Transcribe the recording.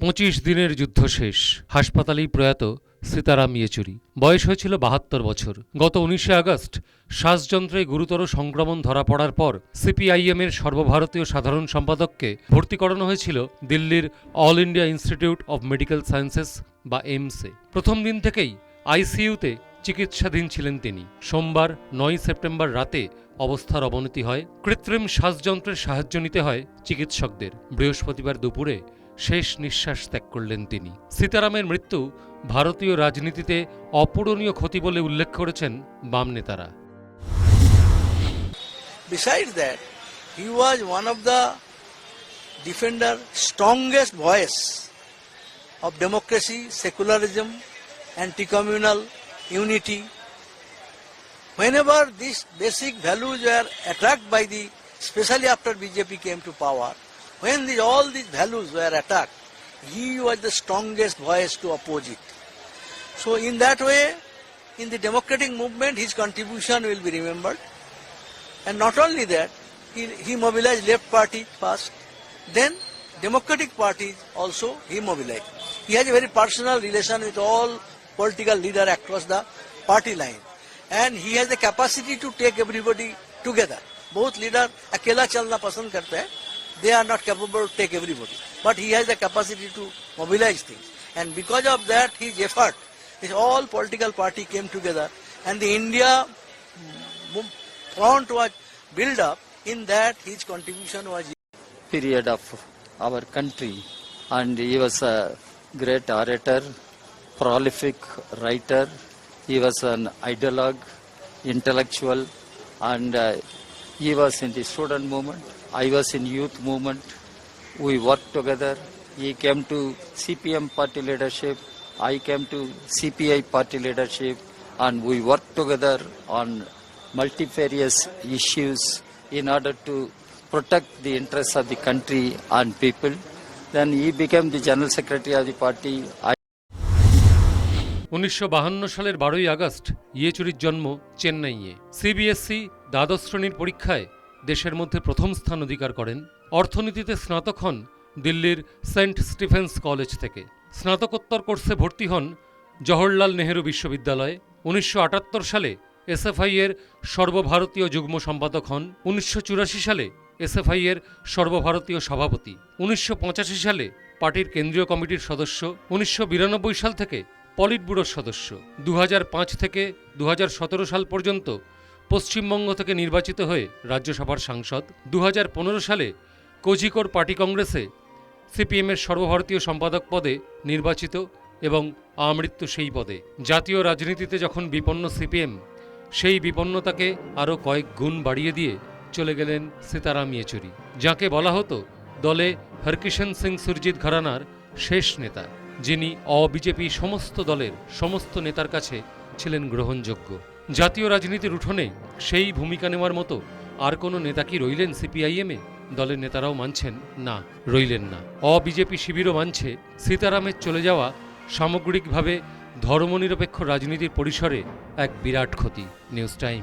পঁচিশ দিনের যুদ্ধ শেষ। হাসপাতালেই প্রয়াত সীতারাম ইয়েচুরি। বয়স হয়েছিল বাহাত্তর বছর। গত উনিশে আগস্ট শ্বাসযন্ত্রে গুরুতর সংক্রমণ ধরা পড়ার পর সিপিআইএমের সর্বভারতীয় সাধারণ সম্পাদককে ভর্তি করানো হয়েছিল দিল্লির All India Institute of Medical Sciences বা এইমসে প্রথম দিন থেকেই আইসিইউতে চিকিৎসাধীন ছিলেন তিনি। সোমবার নয় সেপ্টেম্বর রাতে অবস্থার অবনতি হয়। কৃত্রিম শ্বাসযন্ত্রের সাহায্য নিতে হয় চিকিৎসকদের। বৃহস্পতিবার দুপুরে শেষ নিঃশ্বাস ত্যাগ করলেন তিনি সীতারামের মৃত্যু ভারতীয় রাজনীতিতে অপূরণীয় ক্ষতি বলে উল্লেখ করেছেন বাম নেতারা Besides that, he was one of the defender, strongest voice of democracy, secularism, anti-communal unity. Whenever these basic values were attacked by the, especially after BJP came to power, when these, all these values were attacked, he was the strongest voice to oppose it. So in that way, in the democratic movement, his contribution will be remembered. And not only that, he, he mobilized left party first, then democratic parties also he mobilized. He has a very personal relation with all political leader across the party line. And he has the capacity to take everybody together. Both leader अकेला चलना पसंद करते हैं. They are not capable to take everybody. But he has the capacity to mobilize things. And because of that, his effort, his all political party came together. And the India front was built up. In that, his contribution was period of our country and he was a great orator prolific writer he was an ideologue intellectual and uh, he was in the student movement i was in youth movement we worked together he came to cpm party leadership i came to cpi party leadership and we worked together on multifarious issues in order to protect the interests of the country and people. Then he became the general secretary of the party. I উনিশশো বাহান্ন সালের বারোই August ইয়েচুরির জন্ম চেন্নাইয়ে CBSE দ্বাদশ শ্রেণির পরীক্ষায় দেশের মধ্যে প্রথম স্থান অধিকার করেন। অর্থনীতিতে স্নাতক হন দিল্লির সেন্ট স্টিফেন্স কলেজ থেকে। স্নাতকোত্তর কোর্সে ভর্তি হন জওহরলাল নেহেরু বিশ্ববিদ্যালয়ে। উনিশশো আটাত্তর সালে এসএফআই এর সর্বভারতীয় যুগ্ম সম্পাদক হন। উনিশশো চুরাশি সালে এসএফআই এর সর্বভারতীয় সভাপতি। উনিশশো পঁচাশি সালে পার্টির কেন্দ্রীয় কমিটির সদস্য। উনিশশো বিরানব্বই সাল থেকে পলিট ব্যুরোর সদস্য। দু হাজার পাঁচ থেকে দু হাজার সতেরো সাল পর্যন্ত পশ্চিমবঙ্গ থেকে নির্বাচিত হয়ে রাজ্যসভার সাংসদ। দু হাজার পনেরো সালে কোঝিকোড় পার্টি কংগ্রেসে সিপিএমের সর্বভারতীয় সম্পাদক পদে নির্বাচিত এবং আমৃত্যু সেই পদে। জাতীয় রাজনীতিতে যখন বিপন্ন সিপিএম, সেই বিপন্নতাকে আরও কয়েক গুণ বাড়িয়ে দিয়ে চলে গেলেন সীতারাম ইয়েচুরি, যাকে বলা হতো দলে হরকিষেণ সিং সুরজিৎ ঘরানার শেষ নেতা, যিনি অবিজেপি সমস্ত দলের সমস্ত নেতার কাছে ছিলেন গ্রহণযোগ্য। জাতীয় রাজনীতির উঠোনে সেই ভূমিকা নেওয়ার মতো আর কোনো নেতা কি রইলেন সিপিআইএমে? দলের নেতারাও মানছেন, না, রইলেন না। অবিজেপি শিবিরও মানছে সীতারামের চলে যাওয়া সামগ্রিকভাবে ধর্মনিরপেক্ষ রাজনীতির পরিসরে এক বিরাট ক্ষতি। News time.